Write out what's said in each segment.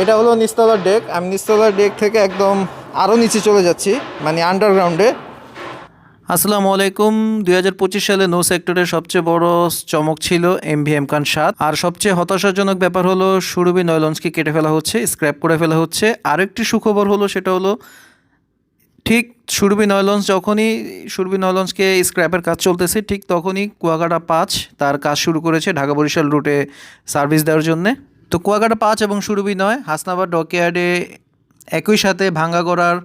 এটা হলো নিস্তলার ডেক। আমি নিস্তলার ডেক থেকে একদম আরও নিচে চলে যাচ্ছি মানে আন্ডারগ্রাউন্ডে আসসালামু আলাইকুম। দুই হাজার পঁচিশ সালে নো সেক্টরের সবচেয়ে বড় চমক ছিল এম ভি এম খান সাত আর সবচেয়ে হতাশাজনক ব্যাপার হলো, সুরভি নয়লঞ্চকে কেটে ফেলা হচ্ছে স্ক্র্যাপ করে ফেলা হচ্ছে। আরেকটি সুখবর হলো, সেটা হলো, ঠিক সুরভি নয়লঞ্চ যখনই, সুরভি নয়লঞ্চকে স্ক্র্যাপের কাজ চলতেছে, ঠিক তখনই কুয়াকাটা পাঁচ তার কাজ শুরু করেছে ঢাকা বরিশাল রুটে সার্ভিস দেওয়ার জন্যে। তো কুয়াকাটা পাঁচ এবং সুরভি নয়। হাসনাবাদ ডকইয়ার্ডে একই সাথে ভাঙ্গা গড়ার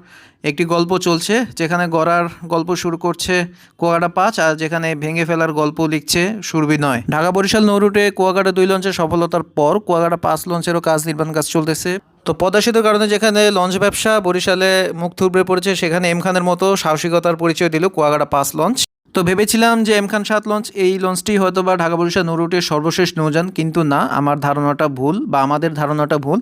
একটি গল্প চলছে, যেখানে গড়ার গল্প শুরু করছে কুয়াকাটা পাঁচ আর যেখানে ভেঙে ফেলার গল্প লিখছে সুরভি নয়। ঢাকা বরিশাল নৌরুটে কুয়াকাটা দুই লঞ্চের সফলতার পর কুয়াকাটা পাঁচ লঞ্চেরও কাজ, নির্মাণ কাজ চলতেছে। তো পদ্মা সেতুর কারণে যেখানে লঞ্চ ব্যবসা বরিশালে মুখ থুবড়ে পড়েছে, সেখানে এম খানের মতো সাহসিকতার পরিচয় দিল কুয়াকাটা পাঁচ লঞ্চ। তো ভেবেছিলাম যে এম খান সাত লঞ্চ এই লঞ্চটি হয়তো বা ঢাকা বরিশাল নৌরুটের সর্বশেষ নৌযান কিন্তু না, আমার ধারণাটা ভুল বা আমাদের ধারণাটা ভুল।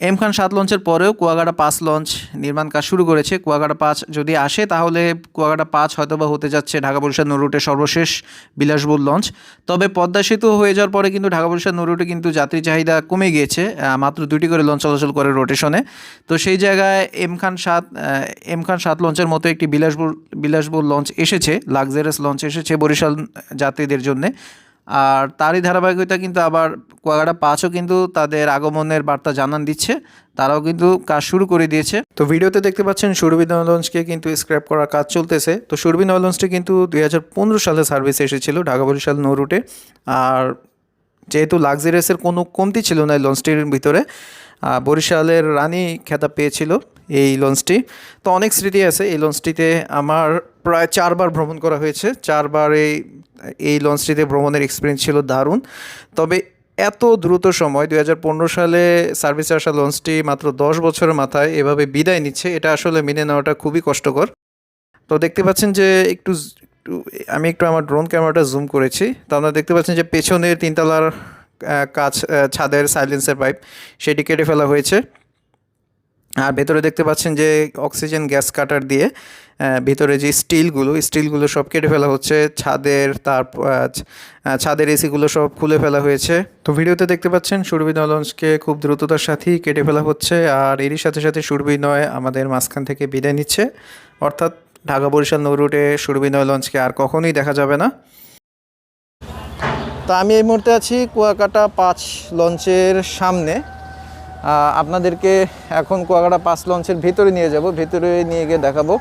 এম খান সাত লঞ্চের পরেও কুয়াকাটা পাঁচ লঞ্চ নির্মাণ কাজ শুরু করেছে। কুয়াকাটা পাঁচ যদি আসে, তাহলে কুয়াকাটা পাঁচ হয়তো বা হতে যাচ্ছে ঢাকা বরিশাল নৌরুটের সর্বশেষ বিলাসবহুল লঞ্চ। তবে পদ্মা সেতু হয়ে যাওয়ার পরে কিন্তু ঢাকা বরিশাল নৌরুটে কিন্তু যাত্রী চাহিদা কমে গিয়েছে মাত্র দুটি করে লঞ্চ চলাচল করে রোটেশনে। তো সেই জায়গায় এম খান সাত এম খান সাত লঞ্চের মতো একটি বিলাসবহুল বিলাসবহুল লঞ্চ এসেছে, লাক্সারিয়াস লঞ্চ এসেছে বরিশাল যাত্রীদের জন্যে। আর তারই ধারাবাহিকতা কিন্তু আবার কুয়াকাটা পাঁচও কিন্তু তাদের আগমনের বার্তা জানান দিচ্ছে। তারাও কিন্তু কাজ শুরু করে দিয়েছে। তো ভিডিওতে দেখতে পাচ্ছেন সুরভি লঞ্চকে কিন্তু স্ক্র্যাপ করার কাজ চলতেছে। তো সুরভি লঞ্চটি কিন্তু দুই হাজার পনেরো সালে সার্ভিসে এসেছিল ঢাকা বরিশাল নৌ রুটে আর যেহেতু লাক্সারিয়াসের কোনো কমতি ছিল না এই লঞ্চটির ভিতরে বরিশালের রানী খেতাব পেয়েছিল এই লঞ্চটি। তো অনেক স্মৃতি আছে এই লঞ্চটিতে। আমার প্রায় চারবার ভ্রমণ করা হয়েছে। চারবার এই এই লঞ্চটিতে ভ্রমণের এক্সপিরিয়েন্স ছিল দারুণ। তবে এত দ্রুত সময় দু হাজার পনেরো সালে সার্ভিসে আসা লঞ্চটি মাত্র দশ বছরের মাথায় এভাবে বিদায় নিচ্ছে, এটা আসলে মেনে নেওয়াটা খুবই কষ্টকর। তো দেখতে পাচ্ছেন যে একটু আমি একটু আমার ড্রোন ক্যামেরাটা জুম করেছি। তো আপনারা দেখতে পাচ্ছেন যে পেছনের তিনতলার কাজ ছাদের সাইলেন্সের পাইপ সেটি কেটে ফেলা হয়েছে। আর ভেতরে দেখতে পাচ্ছেন যে অক্সিজেন গ্যাস কাটার দিয়ে ভিতরে যে স্টিলগুলো স্টিলগুলো সব কেটে ফেলা হচ্ছে, ছাদের তার ছাদের এসিগুলো সব খুলে ফেলা হয়েছে। তো ভিডিওতে দেখতে পাচ্ছেন সুরভি নয় লঞ্চকে খুব দ্রুততার সাথেই কেটে ফেলা হচ্ছে আর এরই সাথে সাথে সুরভি নয় আমাদের মাঝখান থেকে বিদায় নিচ্ছে। অর্থাৎ ঢাকা বরিশাল নৌ রুটে সুরভি নয় লঞ্চকে আর কখনোই দেখা যাবে না। তা আমি এই মুহূর্তে আছি কুয়াকাটা পাঁচ লঞ্চের সামনে। আপনাদেরকে এখন কুয়াকাটা পাঁচ লঞ্চের ভিতরে নিয়ে যাব। ভিতরে নিয়ে গিয়ে দেখাবো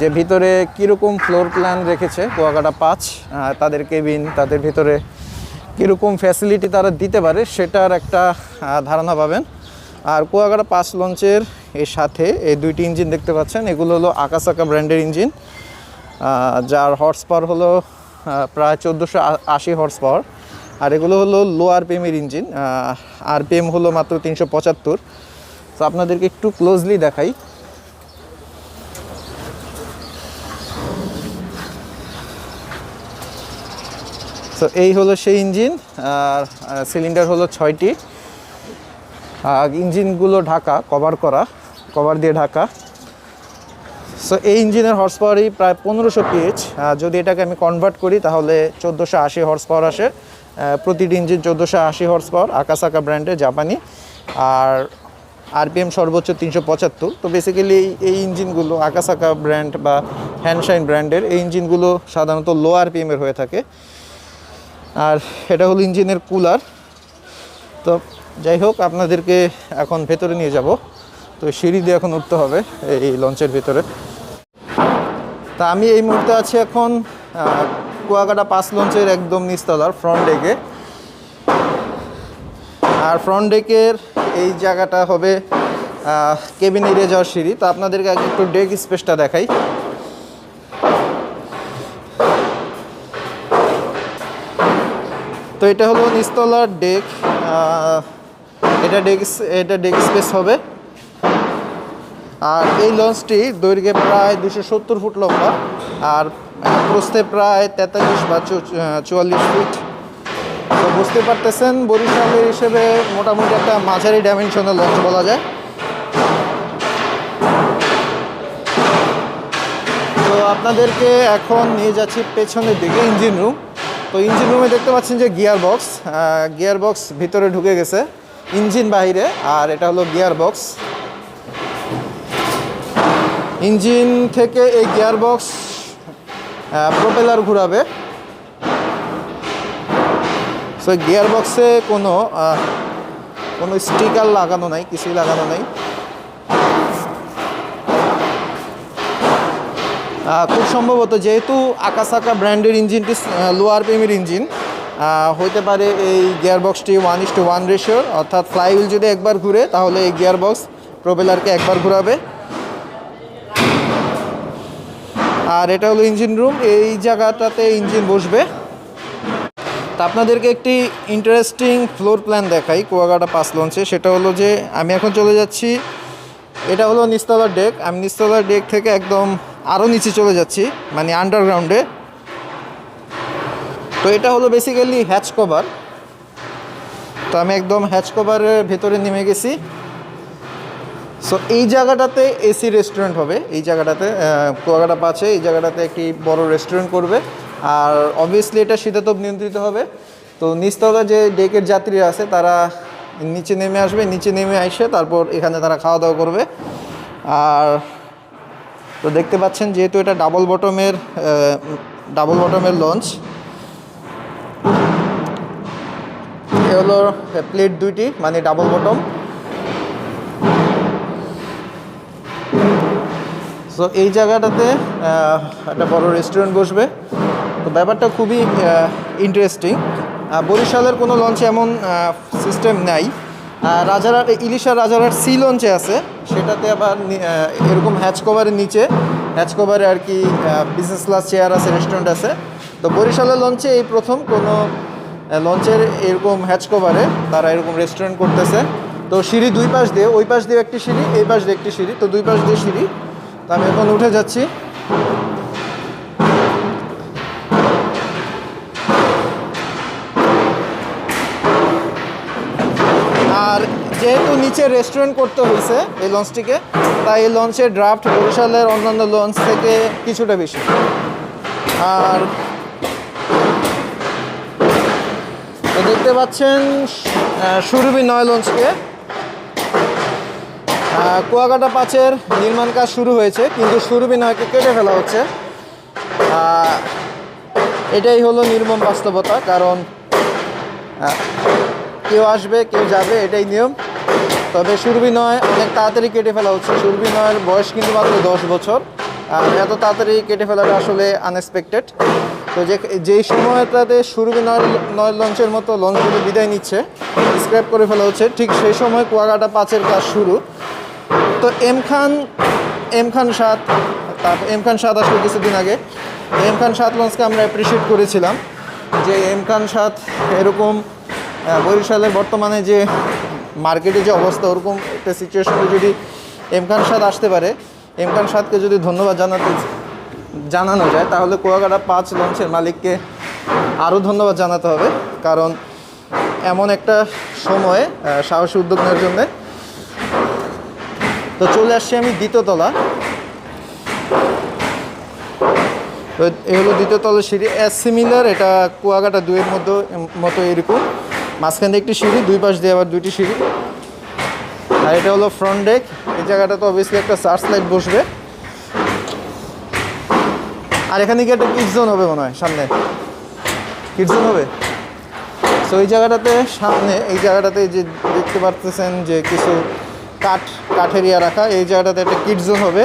যে ভিতরে কীরকম ফ্লোর প্ল্যান রেখেছে কুয়াকাটা পাঁচ তাদের কেবিন তাদের ভিতরে কীরকম ফ্যাসিলিটি তারা দিতে পারে সেটার একটা ধারণা পাবেন। আর কুয়াকাটা পাঁচ লঞ্চের এর সাথে এই দুইটি ইঞ্জিন দেখতে পাচ্ছেন, এগুলো হলো আকাসাকা ব্র্যান্ডের ইঞ্জিন যার হর্স পাওয়ার হলো প্রায় চোদ্দোশো আশি হর্স পাওয়ার আর এগুলো হলো লো আরপিএমের ইঞ্জিন আরপিএম হলো মাত্র তিনশো পঁচাত্তর। তো আপনাদেরকে একটু ক্লোজলি দেখাই। তো এই হলো সেই ইঞ্জিন আর সিলিন্ডার হলো ছয়টি। আর ইঞ্জিনগুলো ঢাকা কভার করা কভার দিয়ে ঢাকা। সো এই ইঞ্জিনের হর্স পাওয়ারই প্রায় পনেরোশো পিএইচ যদি এটাকে আমি কনভার্ট করি, তাহলে চোদ্দোশো আশি হর্স পাওয়ার আসে। প্রতিটি ইঞ্জিন চোদ্দোশো আশি হর্স পাওয়ার আকাসাকা ব্র্যান্ডের জাপানি, আর আরপিএম সর্বোচ্চ তিনশো পঁচাত্তর। তো বেসিক্যালি এই ইঞ্জিনগুলো আকাসাকা ব্র্যান্ড বা হ্যান্ডশাইন ব্র্যান্ডের এই ইঞ্জিনগুলো সাধারণত লো আরপিএমের হয়ে থাকে। আর এটা হলো ইঞ্জিনের কুলার তো যাই হোক, আপনাদেরকে এখন ভেতরে নিয়ে যাব। তো সিঁড়ি দিয়ে এখন উঠতে হবে এই লঞ্চের ভেতরে। তা আমি এই মুহূর্তে আছি এখন কুয়াকাটা পাঁচ লঞ্চের একদম নিচতলার ফ্রন্ট ডেকে আর ফ্রন্ট ডেকের এই জায়গাটা হবে কেবিন এরিয়া যাওয়ার সিঁড়ি। তো আপনাদেরকে আগে একটু ডেক স্পেসটা দেখাই। তো এটা হলো নিচতলার ডেক এটা ডেক এটা ডেক স্পেস হবে। আর এই লঞ্চটি দৈর্ঘ্যে প্রায় দুশো সত্তর ফুট লম্বা। আর আহ, প্রস্থে প্রায় তেতাল্লিশ বা চুয়াল্লিশ ফিট তো বুঝতে পারতেছেন বরিশালের হিসেবে মোটামুটি একটা মাঝারি ডাইমেনশনের লঞ্চ বলা যায়। তো আপনাদেরকে এখন নিয়ে যাচ্ছি পেছনের দিকে ইঞ্জিন রুম তো ইঞ্জিন রুমে দেখতে পাচ্ছেন যে গিয়ার বক্স গিয়ার বক্স ভিতরে ঢুকে গেছে ইঞ্জিন বাইরে আর এটা হলো গিয়ার বক্স ইঞ্জিন থেকে এই গিয়ার বক্স প্রোপেলার ঘুরাবে। সো গিয়ার বক্সে কোনো কোনো স্টিকার লাগানো নাই, কিছুই লাগানো নাই। খুব সম্ভবত যেহেতু আকাসাকা ব্র্যান্ডের ইঞ্জিনটি লোয়ার পেমের ইঞ্জিন হইতে পারে এই গিয়ার বক্সটি ওয়ান ইস টু ওয়ান রেশিওর অর্থাৎ ফ্লাইহুইল যদি একবার ঘুরে, তাহলে এই গিয়ার বক্স প্রোপেলারকে একবার ঘুরাবে। আর এটা হলো ইঞ্জিন রুম এই জায়গাটাতে ইঞ্জিন বসবে। তা আপনাদেরকে একটি ইন্টারেস্টিং ফ্লোর প্ল্যান দেখাই কুয়াকাটা পাস লঞ্চে সেটা হলো যে, আমি এখন চলে যাচ্ছি, এটা হলো নিস্তলার ডেক আমি নিস্তলার ডেক থেকে একদম আরও নিচে চলে যাচ্ছি মানে আন্ডারগ্রাউন্ডে তো এটা হলো বেসিক্যালি হ্যাচ কভার তো আমি একদম হ্যাচ কভারের ভেতরে নেমে গেছি। সো এই জায়গাটাতে এসি রেস্টুরেন্ট হবে। এই জায়গাটাতে কুয়াকাটা পাচ্ছে এই জায়গাটাতে একটি বড় রেস্টুরেন্ট করবে। আর অবভিয়াসলি এটা শীতাতপ নিয়ন্ত্রিত হবে। তো নিচতলা যে ডেকের যাত্রীরা আছে, তারা নিচে নেমে আসবে, নিচে নেমে আসে তারপর এখানে তারা খাওয়া দাওয়া করবে। আর তো দেখতে পাচ্ছেন যেহেতু এটা ডাবল বটমের ডাবল বটমের লঞ্চ এ হলো প্লেট দুইটি মানে ডাবল বটম সো এই জায়গাটাতে একটা বড় রেস্টুরেন্ট বসবে। তো ব্যাপারটা খুবই ইন্টারেস্টিং বরিশালের কোনো লঞ্চে এমন সিস্টেম নাই। রাজারহাট ইলিশা রাজারহাট সি লঞ্চে আছে। সেটাতে আবার এরকম হ্যাচ কভারের নিচে হ্যাচ কভারে আর কি বিজনেস ক্লাস চেয়ার আছে রেস্টুরেন্ট আছে। তো বরিশালের লঞ্চে এই প্রথম কোনো লঞ্চের এরকম হ্যাচ কভারে তারা এরকম রেস্টুরেন্ট করতেছে। তো সিঁড়ি দুই পাশ দিয়ে, ওই পাশ দিয়ে একটি সিঁড়ি, এই পাশ দিয়ে একটি সিঁড়ি। তো দুই পাশ দিয়ে সিঁড়ি। আমি এখন উঠে যাচ্ছি। আর যেহেতু নিচে রেস্টুরেন্ট করতে হয়েছে এই লঞ্চটিকে, তাই এই লঞ্চের ড্রাফট বরিশালের অন্যান্য লঞ্চ থেকে কিছুটা বেশি। আর দেখতে পাচ্ছেন সুরভি নয় লঞ্চকে। কুয়াকাটা পাঁচের নির্মাণ কাজ শুরু হয়েছে, কিন্তু সুরভি নয়কে কেটে ফেলা হচ্ছে। এটাই হলো নির্মম বাস্তবতা, কারণ কেউ আসবে, কেউ যাবে, এটাই নিয়ম। তবে সুরভি নয়, অনেক তাড়াতাড়ি কেটে ফেলা হচ্ছে। সুরভি নয়ের বয়স কিন্তু মাত্র দশ বছর এত তাড়াতাড়ি কেটে ফেলাটা আসলে আনএক্সপেক্টেড তো যে, যেই সময়টাতে সুরভি নয় নয় লঞ্চের মতো লঞ্চগুলো বিদায় নিচ্ছে স্ক্র্যাপ করে ফেলা হচ্ছে, ঠিক সেই সময় কুয়াকাটা পাঁচের কাজ শুরু। তো এম খান এম খান সাত তারপর এম খান সাত আসলে কিছুদিন আগে। এম খান সাত লঞ্চকে আমরা অ্যাপ্রিসিয়েট করেছিলাম যে এম খান সাত এরকম বরিশালের বর্তমানে যে মার্কেটে যে অবস্থা, ওরকম একটা সিচুয়েশনে যদি এম খান সাত আসতে পারে, এম খান সাতকে যদি ধন্যবাদ জানাতে জানানো যায়, তাহলে কুয়াকাটা পাঁচ লঞ্চের মালিককে আরও ধন্যবাদ জানাতে হবে। কারণ এমন একটা সময়ে সাহসী উদ্যোগ নেওয়ার জন্যে তো চলে আসছি আমি দ্বিতীয়তলা তো এই হলো দ্বিতীয় তলের সিঁড়ি। অ্যাজ সিমিলার এটা কুয়াকাটা দুয়ের মতো মতো এরকম। মাঝখান দিয়ে একটি সিঁড়ি, দুই পাশ দিয়ে আবার দুইটি সিঁড়ি। আর এটা হলো ফ্রন্ট ডেক এই জায়গাটা তো অবভিয়াসলি একটা সার্চ লাইট বসবে। আর এখানে কি একটা কিড জোন হবে মনে হয়, সামনে। কিড জোন হবে? সো এই জায়গাটাতে সামনে, এই জায়গাটাতে যে দেখতে পারতেছেন যে কিছু কাঠ কাঠের ইয়া রাখা। এই জায়গাটাতে একটা কিড জোন হবে।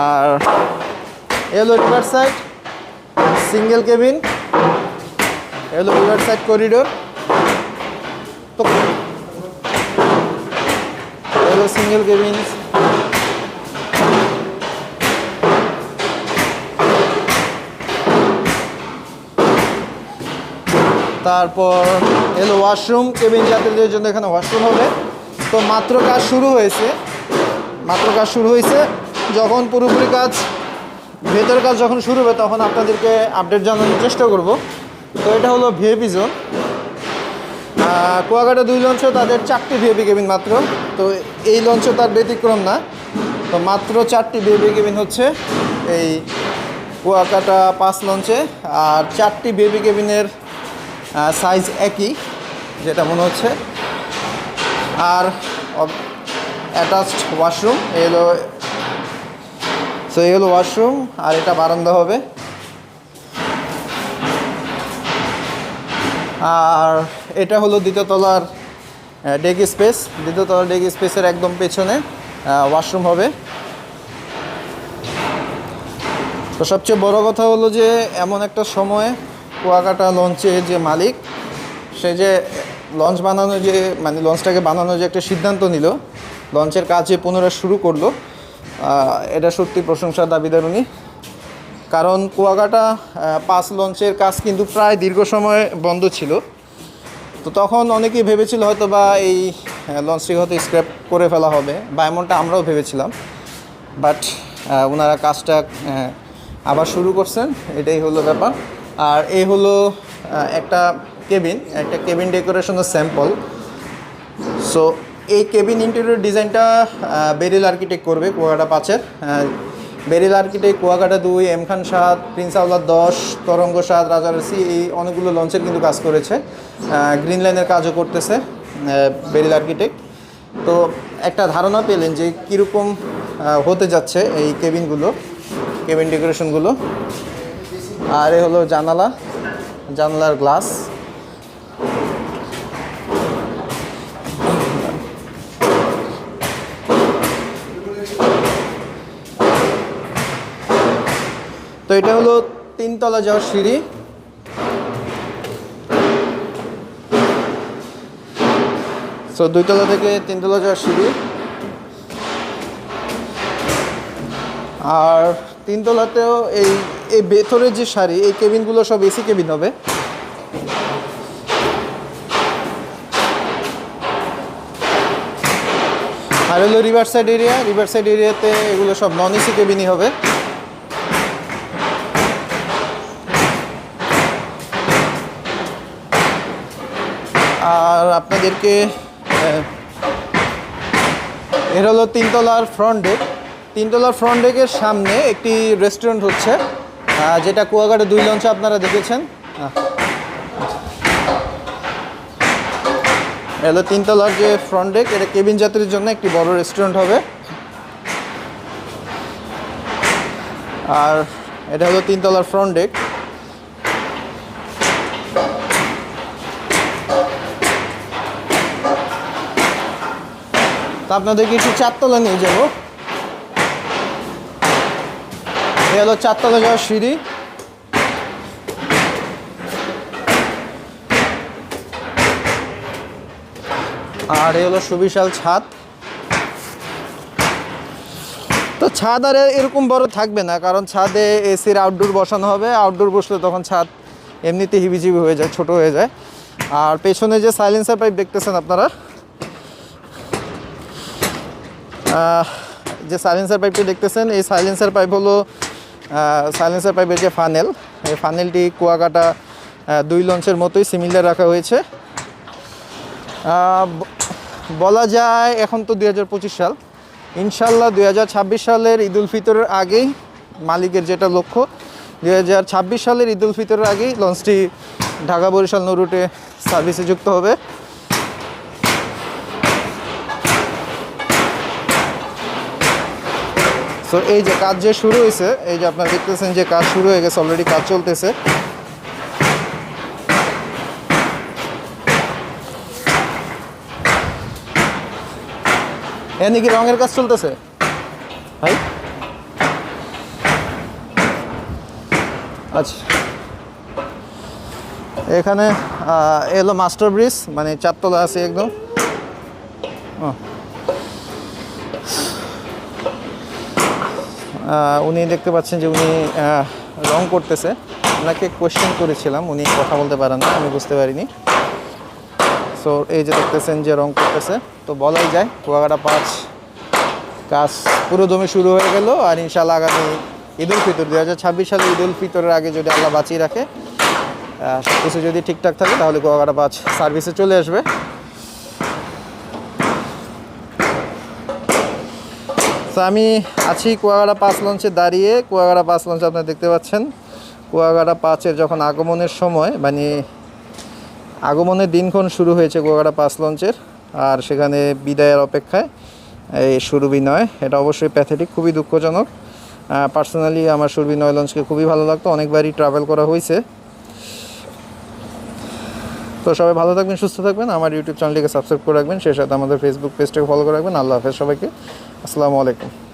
আর এলো রিভার সাইড সিঙ্গেল কেবিন এলো রিভার সাইড করিডোর এলো সিঙ্গেল কেবিন তারপর এলো ওয়াশরুম, কেবিন যাত্রীদের জন্য এখানে ওয়াশরুম হবে। তো মাত্র কাজ শুরু হয়েছে। মাত্র কাজ শুরু হয়েছে। যখন পুরোপুরি কাজ ভেতর কাজ যখন শুরু হবে, তখন আপনাদেরকে আপডেট জানানোর চেষ্টা করব। তো এটা হলো ভিএপি জোন কুয়াকাটা দুই লঞ্চও তাদের চারটি ভিএপি কেবিন মাত্র। তো এই লঞ্চও তার ব্যতিক্রম না। তো মাত্র চারটি ভিএপি কেবিন হচ্ছে এই কুয়াকাটা পাঁচ লঞ্চে। আর চারটি বেবি কেবিনের সাইজ একই, যেটা মনে হচ্ছে। আর অ্যাটাচড ওয়াশরুম এলো সো এই হলো ওয়াশরুম আর এটা বারান্দা হবে। আর এটা হলো দ্বিতীয়তলার ডেক স্পেস দ্বিতীয় তলার ডেক স্পেসের একদম পেছনে ওয়াশরুম হবে। তো সবচেয়ে বড় কথা হলো যে, এমন একটা সময় কুয়াকাটা লঞ্চের যে মালিক, সে যে লঞ্চ বানানো যে মানে লঞ্চটাকে বানানোর যে একটা সিদ্ধান্ত নিল, লঞ্চের কাজ যে পুনরায় শুরু করল এটা সত্যি প্রশংসার দাবিদার উনি। কারণ কুয়াকাটা পাঁচ লঞ্চের কাজ কিন্তু প্রায় দীর্ঘ সময় বন্ধ ছিল। তো তখন অনেকেই ভেবেছিল হয়তো বা এই লঞ্চটি হয়তো স্ক্র্যাপ করে ফেলা হবে, বা এমনটা আমরাও ভেবেছিলাম। বাট ওনারা কাজটা আবার শুরু করছেন, এটাই হলো ব্যাপার। আর এই হলো একটা কেবিন একটা কেবিন ডেকোরেশনের স্যাম্পল। সো এই কেবিন ইন্টেরিয়র ডিজাইনটা বেরিল আর্কিটেক্ট করবে কুয়াকাটা পাঁচের। বেরিল আর্কিটেক্ট কুয়াকাটা দুই, এম খান সাত প্রিন্স আউলার দশ, তরঙ্গ সাত রাজারসি এই অনেকগুলো লঞ্চের কিন্তু কাজ করেছে। গ্রিন লাইনের কাজও করতেছে বেরিল আর্কিটেক্ট তো, একটা ধারণা পেলেন যে কীরকম হতে যাচ্ছে এই কেবিনগুলো, কেবিন ডেকোরেশনগুলো। আর এ হলো জানালা, জানালার গ্লাস। তো এটা হলো তিনতলা যাওয়ার সিঁড়ি। সো দুইতলা থেকে তিনতলা যাওয়ার সিঁড়ি। আর তিনতলাতেও এই এই ভেতরের যে শাড়ি, এই কেবিনগুলো সব এসি কেবিন হবে। আর হলো river side area river side এরিয়াতে এগুলো সব নন এসি কেবিনই হবে। আর আপনাদেরকে এর হলো তিনতলার ফ্রন্ট ডেক তিনতলার ফ্রন্ট ডেকের সামনে একটি রেস্টুরেন্ট হচ্ছে। যেটা কুয়াকাটা দুই লঞ্চে আপনারা দেখেছেন। এলো তিনতলার যে ফ্রন্ট ডেক এটা কেবিন যাত্রীর জন্য একটি বড় রেস্টুরেন্ট হবে। আর এটা হলো তিনতলার ফ্রন্ট ডেক তা আপনাদেরকে একটু চারতলা নিয়ে যাব এ হলো চারতলা যাওয়ার সিঁড়ি। আর এ হলো সুবিশাল ছাদ। তো ছাদ আর এরকম বড় থাকবে না, কারণ ছাদে এসির আউটডোর বসানো হবে। আউটডোর বসলে তখন ছাদ এমনিতে হিবিজিবি হয়ে যায়, ছোট হয়ে যায়। আর পেছনে যে সাইলেন্সার পাইপ দেখতেছেন আপনারা? যে সাইলেন্সার পাইপটি দেখতেছেন, এই সাইলেন্সার পাইপ হলো সাইলেন্সার পাইপের যে ফানেল এই ফানেলটি কুয়াকাটা দুই লঞ্চের মতোই সিমিলার রাখা হয়েছে। বলা যায় এখন তো দু হাজার পঁচিশ সাল। ইনশাল্লাহ দু হাজার ছাব্বিশ সালের ঈদুল ফিতরের আগেই মালিকের যেটা লক্ষ্য দু হাজার ছাব্বিশ সালের ঈদুল ফিতরের আগেই লঞ্চটি ঢাকা বরিশাল নৌ রুটে সার্ভিসে যুক্ত হবে। সো এই যে কাজ যে শুরু হয়েছে এই যে আপনারা দেখতেছেন যে কাজ শুরু হয়ে গেছে অলরেডি কাজ চলতেছে। এনে কি রঙের কাজ চলতেছে? ভাই? আচ্ছা। এখানে এলো মাস্টার ব্রিজ মানে চারতলা আছে একদম। ও। উনি দেখতে পাচ্ছেন যে উনি রং করতেছে। ওনাকে কোয়েশ্চেন করেছিলাম, উনি কথা বলতে পারেন না, আমি বুঝতে পারিনি। সো এই যে দেখতেছেন যে রং করতেছে, তো বলাই যায়, কুয়াকাটা পাঁচ, কাজ পুরো দমে শুরু হয়ে গেল, আর ইনশাল্লাহ আগামী ঈদ উল ফিতর দু হাজার ছাব্বিশ সালে ঈদ উল ফিতরের আগে যদি আল্লাহ বাঁচিয়ে রাখে সব কিছু যদি ঠিকঠাক থাকে, তাহলে কুয়াকাটা পাঁচ সার্ভিসে চলে আসবে। তো আমি আছি কুয়াকাটা পাঁচ লঞ্চে দাঁড়িয়ে। কুয়াগাড়া পাঁচ লঞ্চ আপনারা দেখতে পাচ্ছেন। কুয়াকাটা পাঁচের যখন আগমনের সময় মানে আগমনের দিনক্ষণ শুরু হয়েছে গোয়াগাড়া পাঁচ লঞ্চের, আর সেখানে বিদায়ের অপেক্ষায় এই সুরভি নয় এটা অবশ্যই প্যাথেটিক খুবই দুঃখজনক। পার্সোনালি আমার সুরভি নয় লঞ্চকে খুবই ভালো লাগতো। অনেকবারই ট্রাভেল করা হয়েছে। তো সবাই ভালো থাকবেন, সুস্থ থাকবেন। আমার ইউটিউব চ্যানেলটিকে সাবস্ক্রাইব করে রাখবেন। সেই সাথে আমাদের ফেসবুক পেজটাকে ফলো করে রাখবেন। আল্লাহ হাফেজ সবাইকে। আসসালামু আলাইকুম।